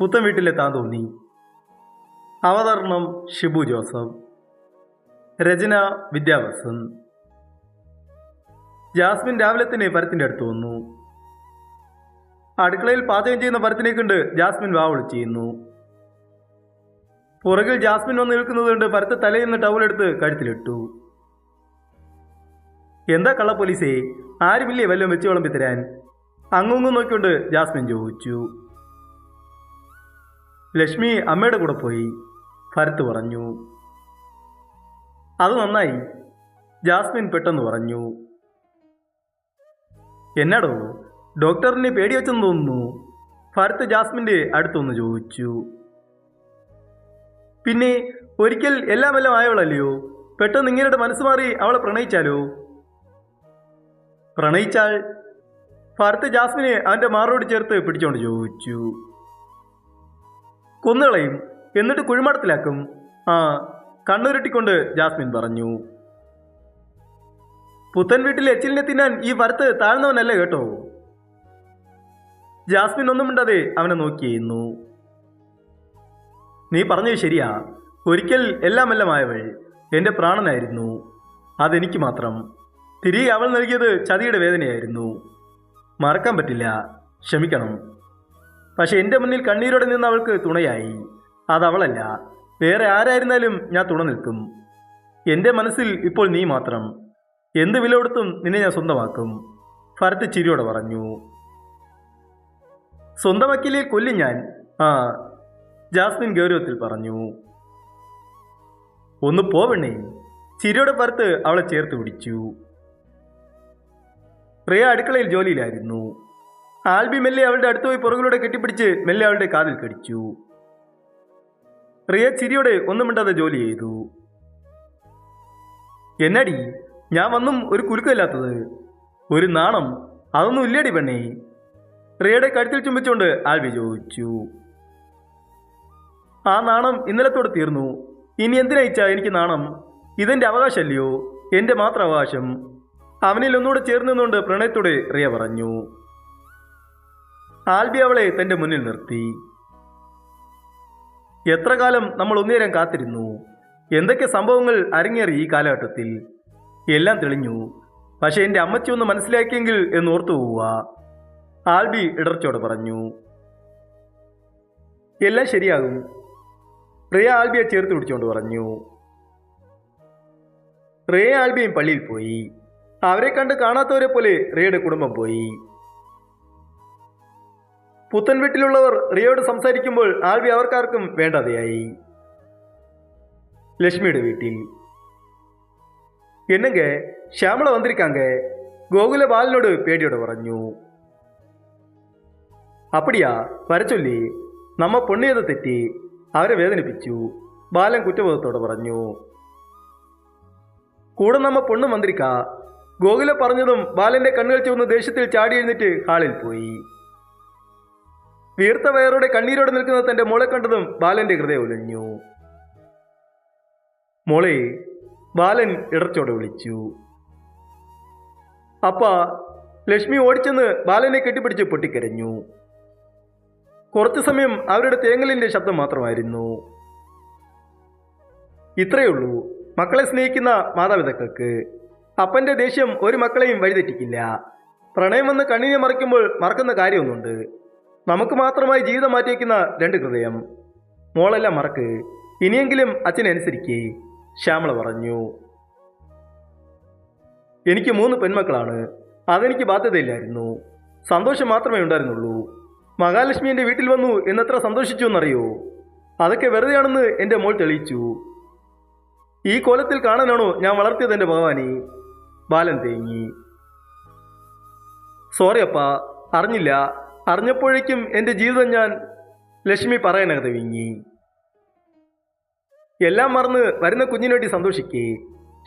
പുത്തൻ വീട്ടിലെത്താൻ തോന്നി. അവതരണം ഷിബു ജോസഫ് രചന വിദ്യാവസൻ ജാസ്മിൻ രാവിലെ തന്നെ പരത്തിന്റെ അടുത്ത് വന്നു. അടുക്കളയിൽ പാചകം ചെയ്യുന്ന പരത്തിനെ കണ്ട് ജാസ്മിൻ വാവളി ചെയ്യുന്നു. പുറകിൽ ജാസ്മിൻ വന്ന് നിൽക്കുന്നത് കൊണ്ട് പരത്ത് തലയിൽ നിന്ന് ടവലെടുത്ത് കഴുത്തിലിട്ടു. എന്താ കള്ള പോലീസേ? ആരുമില്ലേ വല്ലതും വെച്ച് വിളമ്പി തരാൻ അങ്ങും നോക്കിക്കൊണ്ട് ജാസ്മിൻ ചോദിച്ചു. ലക്ഷ്മി അമ്മയുടെ കൂടെ പോയി. ഭരത്ത് പറഞ്ഞു അത് നന്നായി. ജാസ്മിൻ പെട്ടെന്ന് പറഞ്ഞു എന്നാടോ ഡോക്ടറിനെ പേടി വെച്ചെന്ന് തോന്നുന്നു. ഭരത്ത് ജാസ്മിന്റെ അടുത്തൊന്ന് ചോദിച്ചു. പിന്നെ ഒരിക്കൽ എല്ലാം എല്ലാം ആയവളല്ലയോ? പെട്ടെന്ന് ഇങ്ങനെയുടെ മനസ്സ് മാറി അവളെ പ്രണയിച്ചാലോ? പ്രണയിച്ചാൽ? ഭരത്ത് ജാസ്മിനെ അവന്റെ മാറോട് ചേർത്ത് പിടിച്ചോണ്ട് ചോദിച്ചു. കൊന്നുകളയും എന്നിട്ട് കുഴിമടത്തിലാക്കും. ആ കണ്ണുരുട്ടിക്കൊണ്ട് ജാസ്മിൻ പറഞ്ഞു. പുത്തൻ വീട്ടിൽ എച്ചിലിനെ തിന്നാൻ ഈ വരത്ത് താഴ്ന്നവനല്ല കേട്ടോ? ജാസ്മിൻ ഒന്നും മിണ്ടാതെ അവനെ നോക്കിയിരുന്നു നീ പറഞ്ഞത് ശരിയാ. ഒരിക്കൽ എല്ലാം എല്ലാമായവൾ എന്റെ പ്രാണനായിരുന്നു. അതെനിക്ക് മാത്രം. തിരികെ അവൾ നൽകിയത് ചതിയുടെ വേദനയായിരുന്നു. മറക്കാൻ പറ്റില്ല. ക്ഷമിക്കണം. പക്ഷെ എന്റെ മുന്നിൽ കണ്ണീരോടെ നിന്ന് അവൾക്ക് തുണയായി. അതവളല്ല വേറെ ആരായിരുന്നാലും ഞാൻ തുണ നിൽക്കും. എന്റെ മനസ്സിൽ ഇപ്പോൾ നീ മാത്രം. എന്ത് വില കൊടുത്തും നിന്നെ ഞാൻ സ്വന്തമാക്കും. ഭരത് ചിരിയോടെ പറഞ്ഞു. സ്വന്തമാക്കിയില്ലേ കൊല്ലും ഞാൻ. ആ ജാസ്മിൻ ഗൗരവത്തിൽ പറഞ്ഞു. ഒന്ന് പോവണ്ണേ ചിരിയോടെ പുറത്ത് അവളെ ചേർത്ത് പിടിച്ചു. പ്രിയ അടുക്കളയിൽ ജോലിയിലായിരുന്നു. ആൽബി മെല്ലെ അവളുടെ അടുത്ത് പോയി പുറകിലൂടെ കെട്ടിപ്പിടിച്ച് മെല്ലെ അവളുടെ കാതിൽ കടിച്ചു. റിയ ചിരിയോടെ ഒന്നും മിണ്ടാതെ ജോലി ചെയ്തു. എന്നടി ഞാൻ വന്നും ഒരു കുലുക്കമില്ലാത്തത് ഒരു നാണം. അതൊന്നും ഇല്ലടി പെണ്ണേ. റിയയുടെ കഴുത്തിൽ ചുംബിച്ചുകൊണ്ട് ആൽബി ചോദിച്ചു. ആ നാണം ഇന്നലത്തോടെ തീർന്നു. ഇനി എന്തിനയച്ചാ എനിക്ക് നാണം? ഇതെന്റെ അവകാശമല്ലയോ? എന്റെ മാത്രം അവകാശം. അവനിൽ ഒന്നുകൂടെ ചേർന്നുകൊണ്ട് പ്രണയത്തോടെ റിയ പറഞ്ഞു. ആൽബി അവളെ തന്റെ മുന്നിൽ നിർത്തി. എത്ര കാലം നമ്മൾ ഒന്നേരം കാത്തിരുന്നു? എന്തൊക്കെ സംഭവങ്ങൾ അരങ്ങേറി ഈ കാലഘട്ടത്തിൽ? എല്ലാം തെളിഞ്ഞു. പക്ഷെ എന്റെ അമ്മച്ചി ഒന്ന് മനസ്സിലാക്കിയെങ്കിൽ എന്ന് ഓർത്തു പോവുക. ആൽബി ഇടർച്ചോടെ പറഞ്ഞു എല്ലാം ശരിയാകും. റിയ ആൽബിയെ ചേർത്ത് പിടിച്ചുകൊണ്ട് പറഞ്ഞു റേ ആൽബിയും പള്ളിയിൽ പോയി. അവരെ കണ്ട് കാണാത്തവരെ പോലെ റേയുടെ കുടുംബം പോയി. പുത്തൻ വീട്ടിലുള്ളവർ റിയോട് സംസാരിക്കുമ്പോൾ ആൽവി അവർക്കാർക്കും വേണ്ടതയായി. ലക്ഷ്മിയുടെ വീട്ടിൽ. എന്നെങ്കെ ശ്യാമള വന്നിരിക്കാങ്കെ ഗോകുല ബാലനോട് പേടിയോട് പറഞ്ഞു. അപ്പടിയാ വരച്ചൊല്ലി. നമ്മ പൊണ്ണിയത് തെറ്റി അവരെ വേദനിപ്പിച്ചു ബാലൻ കുറ്റബോധത്തോടെ പറഞ്ഞു. കൂടെ നമ്മ പൊണ്ണും വന്നിരിക്ക ഗോകുല പറഞ്ഞതും ബാലന്റെ കണ്ണുകൾ ചുവന്ന് ദേഷ്യത്തിൽ ചാടി എഴുന്നിട്ട് ഹാളിൽ പോയി. വീർത്ത വയറോടെ കണ്ണീരോടെ നിൽക്കുന്ന തന്റെ മോളെ കണ്ടതും ബാലന്റെ ഹൃദയം ഉലഞ്ഞു മോളെ ബാലൻ ഇടർച്ചോടെ വിളിച്ചു. അപ്പ ലക്ഷ്മി ഓടിച്ചെന്ന് ബാലനെ കെട്ടിപ്പിടിച്ച് പൊട്ടിക്കരഞ്ഞു. കുറച്ചു സമയം അവരുടെ തേങ്ങലിന്റെ ശബ്ദം മാത്രമായിരുന്നു. ഇത്രയേ ഉള്ളൂ. മക്കളെ സ്നേഹിക്കുന്ന മാതാപിതാക്കൾക്ക്. അപ്പന്റെ ദേഷ്യം ഒരു മക്കളെയും വഴിതെറ്റിക്കില്ല. പ്രണയം വന്ന് കണ്ണിനെ മറിക്കുമ്പോൾ മറക്കുന്ന കാര്യമൊന്നുണ്ട്. നമുക്ക് മാത്രമായി ജീവിതം മാറ്റിവെക്കുന്ന രണ്ട് ഹൃദയം. മോളെല്ലാം മറക്ക്. ഇനിയെങ്കിലും അച്ഛനെ അനുസരിക്കേ. ശ്യാമള പറഞ്ഞു. എനിക്ക് മൂന്ന് പെൺമക്കളാണ്. അതെനിക്ക് ബാധ്യതയില്ലായിരുന്നു. സന്തോഷം മാത്രമേ ഉണ്ടായിരുന്നുള്ളൂ. മഹാലക്ഷ്മി എന്റെ വീട്ടിൽ വന്നു എന്നത്ര സന്തോഷിച്ചു എന്നറിയോ? അതൊക്കെ വെറുതെയാണെന്ന് എന്റെ മോൾ തെളിയിച്ചു. ഈ കോലത്തിൽ കാണാനാണോ ഞാൻ വളർത്തിയത് എന്റെ ഭഗവാനി? ബാലൻ തേങ്ങി. സോറി അപ്പ അറിഞ്ഞില്ല. അറിഞ്ഞപ്പോഴേക്കും എന്റെ ജീവിതം ഞാൻ ലക്ഷ്മി പറയാനകത്ത് വിങ്ങി. എല്ലാം മറന്ന് വരുന്ന കുഞ്ഞിനു വേണ്ടി സന്തോഷിക്കേ.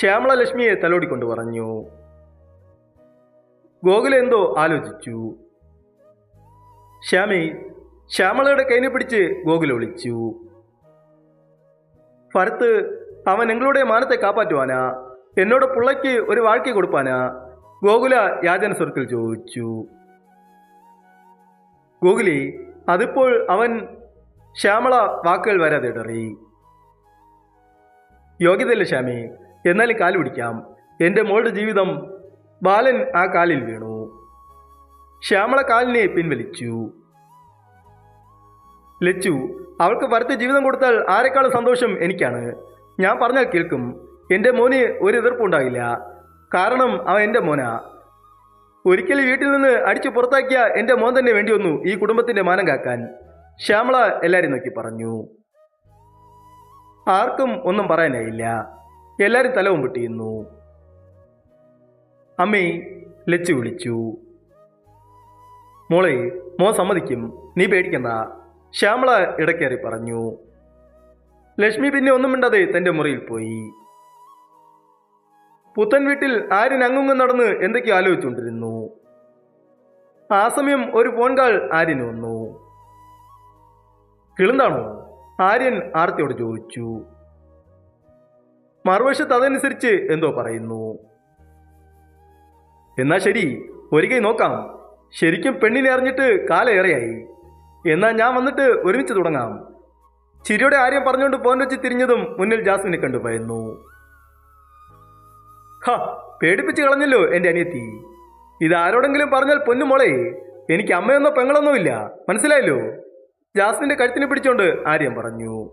ശ്യാമള ലക്ഷ്മിയെ തലോടിക്കൊണ്ട് പറഞ്ഞു. ഗോകുല എന്തോ ആലോചിച്ചു. ശ്യാമി ശ്യാമളയുടെ കൈനെ പിടിച്ച് ഗോകുല വിളിച്ചു. ഭരത്ത് അവൻ നിങ്ങളുടെ മാനത്തെ കാപ്പാറ്റുവാനാ? എന്നോട് പുള്ളയ്ക്ക് ഒരു വാഴ്ക്കി കൊടുപ്പാനാ? ഗോകുല യാചന സ്വരത്തിൽ ചോദിച്ചു. ഗോകുലി അതിപ്പോൾ അവൻ ശ്യാമള വാക്കുകൾ വരാതെ ഇടറി യോഗ്യതയില്ല ശ്യാമി എന്നാലും കാൽ പിടിക്കാം. എന്റെ മോളുടെ ജീവിതം ബാലൻ ആ കാലിൽ വീണു. ശ്യാമള കാലിനെ പിൻവലിച്ചു. ലച്ചു അവൾക്ക് ഭരത്ത് ജീവിതം കൊടുത്താൽ ആരെക്കാളും സന്തോഷം എനിക്കാണ്. ഞാൻ പറഞ്ഞാൽ കേൾക്കും. എന്റെ മോന് ഒരു എതിർപ്പുണ്ടാകില്ല. കാരണം അവൻ എന്റെ മോനാ. ഒരിക്കൽ വീട്ടിൽ നിന്ന് അടിച്ചു പുറത്താക്കിയ എന്റെ മോൻ തന്നെ വേണ്ടി വന്നു ഈ കുടുംബത്തിന്റെ മാനം കാക്കാൻ. ശ്യാമള എല്ലാരും നോക്കി പറഞ്ഞു. ആർക്കും ഒന്നും പറയാനായില്ല. എല്ലാവരും തലവും പൊട്ടിയുന്നു. അമ്മേ ലച്ചു വിളിച്ചു. മോളെ മോൻ സമ്മതിക്കും. നീ പേടിക്കണ്ട. ശ്യാമള ഇടക്കേറി പറഞ്ഞു. ലക്ഷ്മി പിന്നെ ഒന്നും മിണ്ടാതെ തന്റെ മുറിയിൽ പോയി. പുത്തൻ വീട്ടിൽ ആര്യൻ അങ്ങുങ്ങും നടന്ന് എന്തൊക്കെയോ ആലോചിച്ചുകൊണ്ടിരുന്നു? ആ സമയം ഒരു ഫോൺ കാൾ ആര്യന് വന്നു. കിളുന്താണോ? ആര്യൻ ആർത്തിയോട് ചോദിച്ചു. മറുവശത്ത് അതനുസരിച്ച് എന്തോ പറയുന്നു. എന്നാ ശരി ഒരിക്കൽ നോക്കാം. ശരിക്കും പെണ്ണിനെ അറിഞ്ഞിട്ട് കാലേറെയായി എന്നാ ഞാൻ വന്നിട്ട് ഒരുമിച്ച് തുടങ്ങാം. ചിരിയുടെ ആര്യം പറഞ്ഞുകൊണ്ട് പോൻ വെച്ച് തിരിഞ്ഞതും മുന്നിൽ ജാസ്മിനെ കണ്ടു ഭയന്നു ഹ പേടിപ്പിച്ച് കളഞ്ഞല്ലോ എന്റെ അനിയത്തി. ഇതാരോടെങ്കിലും പറഞ്ഞാൽ പൊന്നുമോളെ എനിക്ക് അമ്മയൊന്നോ പെങ്ങളൊന്നോ ഇല്ല. മനസ്സിലായല്ലോ? ജാസ്മിന്റെ കഴുത്തിനെ പിടിച്ചോണ്ട് ആര്യൻ പറഞ്ഞു.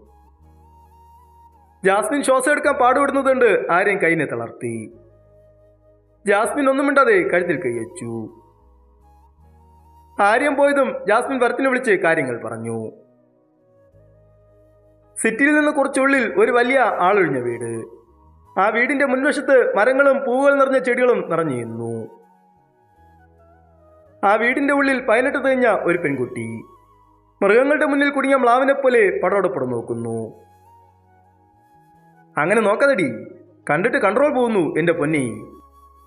ജാസ്മിൻ ശ്വാസം എടുക്കാൻ പാടുപെടുന്നതുകൊണ്ട് ആര്യൻ കൈനെ തളർത്തി. ജാസ്മിൻ ഒന്നും മിണ്ടാതെ കഴുത്തിൽ കൈവച്ചു ആര്യം പോയതും ജാസ്മിൻ വരത്തിനെ വിളിച്ച് കാര്യങ്ങൾ പറഞ്ഞു. സിറ്റിയിൽ നിന്ന് കുറച്ചുള്ളിൽ ഒരു വലിയ ആളൊഴിഞ്ഞ വീട്. ആ വീടിന്റെ മുൻവശത്ത് മരങ്ങളും പൂവുകൾ നിറഞ്ഞ ചെടികളും നിറഞ്ഞിരുന്നു. ആ വീടിന്റെ ഉള്ളിൽ പതിനെട്ട് തികഞ്ഞ ഒരു പെൺകുട്ടി. മൃഗങ്ങളുടെ മുന്നിൽ കുടുങ്ങിയ മ്ലാവിനെ പോലെ പടോടപ്പടം നോക്കുന്നു. അങ്ങനെ നോക്കാതടി. കണ്ടിട്ട് കൺട്രോൾ പോകുന്നു എന്റെ പൊന്നി.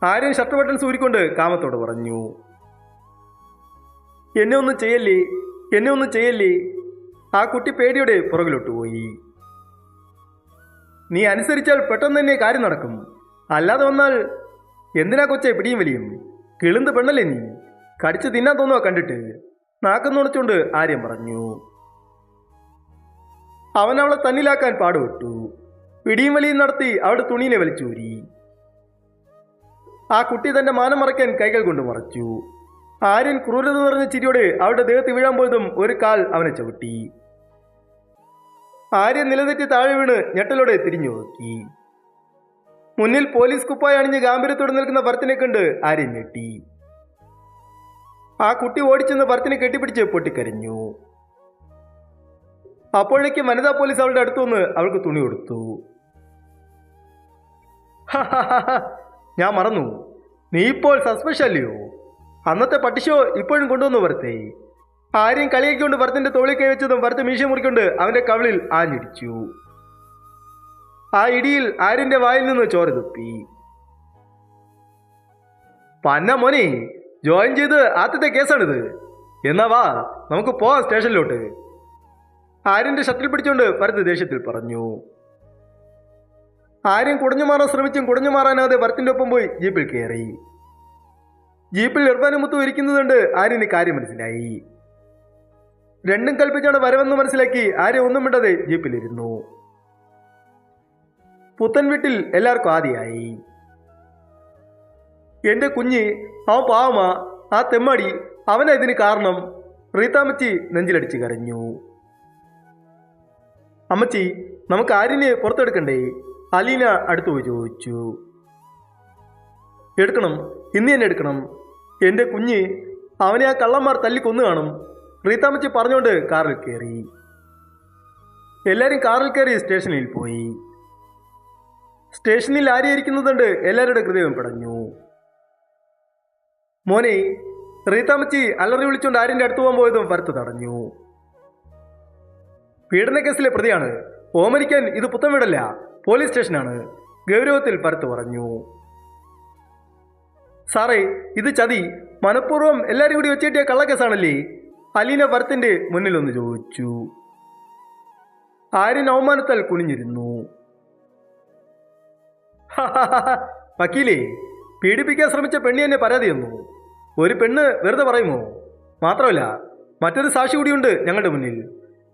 ആരും ഷർട്ട് ബട്ടൺ സൂരിക്കൊണ്ട് കാമത്തോട് പറഞ്ഞു. എന്നെ ഒന്നും ചെയ്യല്ലേ? എന്നെ ഒന്നും ചെയ്യല്ലേ? ആ കുട്ടി പേടിയോടെ പുറകിലോട്ട് പോയി. നീ അനുസരിച്ചാൽ പെട്ടെന്ന് തന്നെ കാര്യം നടക്കും. അല്ലാതെ വന്നാൽ എന്തിനാ കൊച്ചെ പിടിയും വലിയും? കിളുന്ത് പെണ്ണല്ലേ നീ? കടിച്ചു തിന്നാൻ തോന്നുക കണ്ടിട്ട്. നാക്കം നുണച്ചുകൊണ്ട് ആര്യം പറഞ്ഞു. അവൻ അവളെ തന്നിലാക്കാൻ പാടുപെട്ടു. പിടിയും വലിയും നടത്തി അവളുടെ തുണീനെ വലിച്ചൂരി. ആ കുട്ടി തന്റെ മാനം മറയ്ക്കാൻ കൈകൾ കൊണ്ട് മറച്ചു. ആര്യൻ ക്രൂരത നിറഞ്ഞ ചിരിയോട് അവളുടെ ദേഹത്ത് വീഴാൻ പോയതും ഒരു കാൽ അവനെ ചവിട്ടി. ആര്യൻ നിലതെറ്റി താഴെ വീണ് ഞെട്ടലോടെ തിരിഞ്ഞു നോക്കി. മുന്നിൽ പോലീസ് കുപ്പായ അണിഞ്ഞ് ഗാംഭീര്യത്തോടെ നിൽക്കുന്ന ഭർത്തിനെ കണ്ട് ആര്യൻ ഞെട്ടി. ആ കുട്ടി ഓടിച്ചെന്ന് ഭർത്തിനെ കെട്ടിപ്പിടിച്ച് പൊട്ടിക്കരഞ്ഞു. അപ്പോഴേക്ക് വനിതാ പോലീസ് അവളുടെ അടുത്തു വന്ന് അവൾക്ക് തുണി കൊടുത്തു. ഞാൻ മറന്നു. നീ ഇപ്പോൾ സസ്പെഷ്യല്ലയോ അന്നത്തെ പട്ടിഷോ ഇപ്പോഴും കൊണ്ടുവന്നു ഭരത്തെ ആരെയും കളിയാക്കിക്കൊണ്ട് ഭരത്തിന്റെ തോളിൽ കൈവച്ചതും ഭർത്ത് മീശ മുറിക്കൊണ്ട് അവന്റെ കവിളിൽ ആഞ്ഞിടിച്ചു. ആ ഇടിയിൽ ആര്യന്റെ വായിൽ നിന്ന് ചോര തുപ്പി. പന്ന മോനെ ജോയിൻ ചെയ്ത് ആദ്യത്തെ കേസാണിത്. എന്നാ വാ നമുക്ക് പോവാം സ്റ്റേഷനിലോട്ട്. ആര്യന്റെ ഷട്ടിൽ പിടിച്ചുകൊണ്ട് ഭരത് ദേഷ്യത്തിൽ പറഞ്ഞു. ആര്യം കുടഞ്ഞു മാറാൻ ശ്രമിച്ചും കുടഞ്ഞു മാറാനാതെ ഭരത്തിന്റെ ഒപ്പം പോയി ജീപ്പിൽ കയറി. ജീപ്പിൽ ഇർഫാനുമുത്തും ഇരിക്കുന്നതുകൊണ്ട് ആര്യന് കാര്യം മനസ്സിലായി രണ്ടും കൽപ്പിച്ചാണ് വരവെന്ന് മനസ്സിലാക്കി ആരും ഒന്നും മിണ്ടാതെ ജീപ്പിലിരുന്നു. പുത്തൻ വീട്ടിൽ എല്ലാവർക്കും ആദ്യമായി എന്റെ കുഞ്ഞ് അവൻ പാവമ ആ തെമ്മാടി അവനെ ഇതിന് കാരണം റീത്താമച്ചി നെഞ്ചിലടിച്ച് കരഞ്ഞു. അമ്മച്ചി നമുക്ക് ആര്യനെ പുറത്തെടുക്കണ്ടേ? അലീന അടുത്തു പോയി ചോദിച്ചു. എടുക്കണം ഇന്ന് തന്നെ എടുക്കണം. എന്റെ കുഞ്ഞ് അവനെ ആ കള്ളന്മാർ തല്ലിക്കൊന്നു കാണും റീത്താമ്മച്ചി പറഞ്ഞുകൊണ്ട് കാറിൽ കയറി എല്ലാവരും കാറിൽ കയറി സ്റ്റേഷനിൽ പോയി. സ്റ്റേഷനിൽ ആരെയിരിക്കുന്നതുകൊണ്ട് എല്ലാവരുടെ ഹൃദയവും പടഞ്ഞു. മോനെ റീതാമച്ചി അലറി വിളിച്ചുകൊണ്ട് ആര്യന്റെ അടുത്ത് പോകാൻ പോയതും ഭരത്ത് തടഞ്ഞു പീഡന കേസിലെ പ്രതിയാണ്. ഓമനിക്കാൻ ഇത് പുത്തൻ വീടല്ല പോലീസ് സ്റ്റേഷനാണ് ഗൗരവത്തിൽ ഭരത്ത് പറഞ്ഞു. സാറേ ഇത് ചതി. മനഃപൂർവം എല്ലാവരും കൂടി വെച്ചിട്ടിയ കള്ളക്കേസാണല്ലേ? അലീന ഭർത്തിന്റെ മുന്നിൽ ഒന്ന് ചോദിച്ചു. ആര്യൻ അവമാനത്താൽ കുനിഞ്ഞിരുന്നു. വക്കീലേ പീഡിപ്പിക്കാൻ ശ്രമിച്ച പെണ്ണി എന്നെ പരാതി തന്നു ഒരു പെണ്ണ് വെറുതെ പറയുമോ? മാത്രമല്ല മറ്റൊരു സാക്ഷി കൂടിയുണ്ട് ഞങ്ങളുടെ മുന്നിൽ.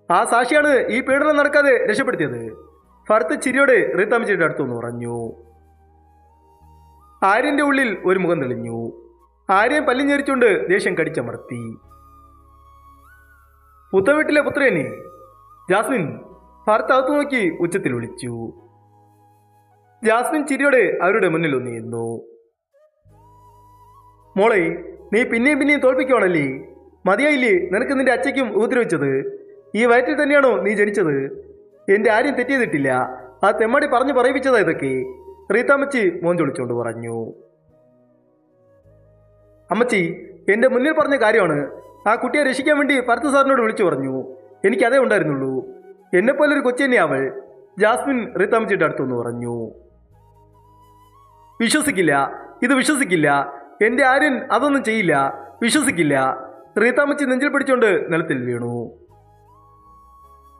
ആ സാക്ഷിയാണ് ഈ പീഡനം നടക്കാതെ രക്ഷപ്പെടുത്തിയത്. ഭരത് ചിരിയോടെ റീത്താമ്മച്ചിയുടെ അടുത്തുനിന്ന് പറഞ്ഞു ആര്യന്റെ ഉള്ളിൽ ഒരു മുഖം തെളിഞ്ഞു. ആര്യൻ പല്ലിഞ്ഞെരിച്ചുകൊണ്ട് ദേഷ്യം കടിച്ചമർത്തി. പുത്തവീട്ടിലെ പുത്രനെ ജാസ്മിൻ അകത്തു നോക്കി ഉച്ചത്തിൽ വിളിച്ചു. ജാസ്മിൻ ചിരിയോടെ അവരുടെ മുന്നിൽ ഒന്നിരുന്നു മോളെ നീ പിന്നെയും പിന്നെയും തോൽപ്പിക്കുവാണല്ലേ? മതിയായില്ലേ? നിനക്ക് നിന്റെ അച്ഛയ്ക്കും ഉപദ്രവിച്ചത്. ഈ വയറ്റിൽ തന്നെയാണോ നീ ജനിച്ചത്? എന്റെ ആരും തെറ്റിയതിട്ടില്ല ആ തെമ്മാടി പറഞ്ഞു പറയിപ്പിച്ചതാ ഇതൊക്കെ റീത്താമ്മച്ചി മോഞ്ചൊളിച്ചുകൊണ്ട് പറഞ്ഞു. അമ്മച്ചി എന്റെ മുന്നിൽ പറഞ്ഞ കാര്യമാണ്. ആ കുട്ടിയെ രക്ഷിക്കാൻ വേണ്ടി ഭരത് സാറിനോട് വിളിച്ചു പറഞ്ഞു. എനിക്ക് അതേ ഉണ്ടായിരുന്നുള്ളൂ. എന്നെപ്പോലൊരു കൊച്ചു തന്നെ അവൾ ജാസ്മിൻ റീത്താമ്മച്ചിയുടെ അടുത്തുനിന്ന് പറഞ്ഞു. വിശ്വസിക്കില്ല. ഇത് വിശ്വസിക്കില്ല. എന്റെ ആര്യൻ അതൊന്നും ചെയ്യില്ല. വിശ്വസിക്കില്ല. റീത്താമ്മച്ചി നെഞ്ചിൽ പിടിച്ചുകൊണ്ട് നിലത്തിൽ വീണു.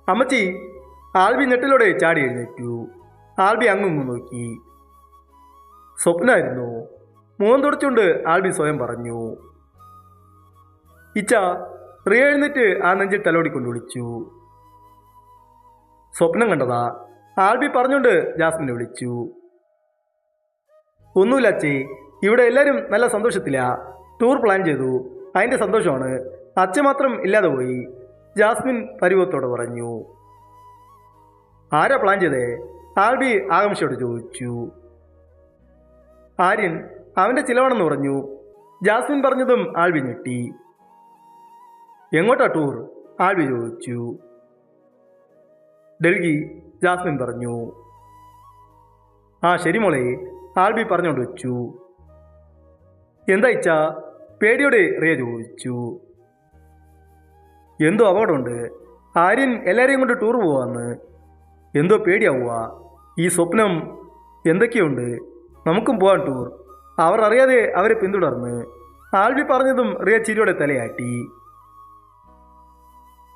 അമ്മച്ചി ആൽബി ഞെട്ടിലൂടെ ചാടി എഴുന്നേറ്റു. ആൽബി അങ്ങും നോക്കി. സ്വപ്നമായിരുന്നു മുഖം തുടച്ചുകൊണ്ട് ആൽബി സ്വയം പറഞ്ഞു. ഇച്ച റിയ എഴുന്നേറ്റ് ആ നെഞ്ചിൽ തലോടിക്കൊണ്ട് വിളിച്ചു. സ്വപ്നം കണ്ടതാ ആൽബി പറഞ്ഞുകൊണ്ട് ജാസ്മിനെ വിളിച്ചു. ഒന്നുമില്ല അച്ഛേ ഇവിടെ എല്ലാവരും നല്ല സന്തോഷത്തിലാ. ടൂർ പ്ലാൻ ചെയ്തു. അതിന്റെ സന്തോഷമാണ്. അച്ഛൻ മാത്രം ഇല്ലാതെ പോയി. ജാസ്മിൻ പരിവത്തോടെ പറഞ്ഞു. ആരാ പ്ലാൻ ചെയ്തേ? ആൽബി ആകാംക്ഷയോട് ചോദിച്ചു. ആര്യൻ അവന്റെ ചിലവാണെന്ന് പറഞ്ഞു. ജാസ്മിൻ പറഞ്ഞതും ആൽബി ഞെട്ടി. എങ്ങോട്ടാ ടൂർ ആൽവി ചോദിച്ചു. ഡൽഹി ജാസ്മിൻ പറഞ്ഞു. ആ ശരി മോളെ ആൽബി പറഞ്ഞോണ്ട് വെച്ചു. എന്താ ഇച്ച? പേടിയോടെ റിയ ചോദിച്ചു. എന്തോ അപകടമുണ്ട്. ആര്യൻ എല്ലാവരെയും കൊണ്ട് ടൂർ പോവാന്ന്. എന്തോ പേടിയാവുക ഈ സ്വപ്നം എന്തൊക്കെയുണ്ട്? നമുക്കും പോകാൻ ടൂർ അവർ അറിയാതെ അവരെ പിന്തുടർന്ന്. ആൽബി പറഞ്ഞതും റിയ ചിരിയോടെ തലയാട്ടി.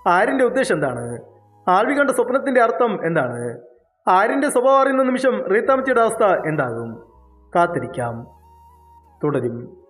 ആര്യന്റെ ഉദ്ദേശം എന്താണ്? ആൽവി കണ്ട സ്വപ്നത്തിന്റെ അർത്ഥം എന്താണ്? ആരിന്റെ സ്വഭാവം അറിയുന്ന നിമിഷം റീത്താമച്ചിയുടെ അവസ്ഥ എന്താകും? കാത്തിരിക്കാം. തുടരും.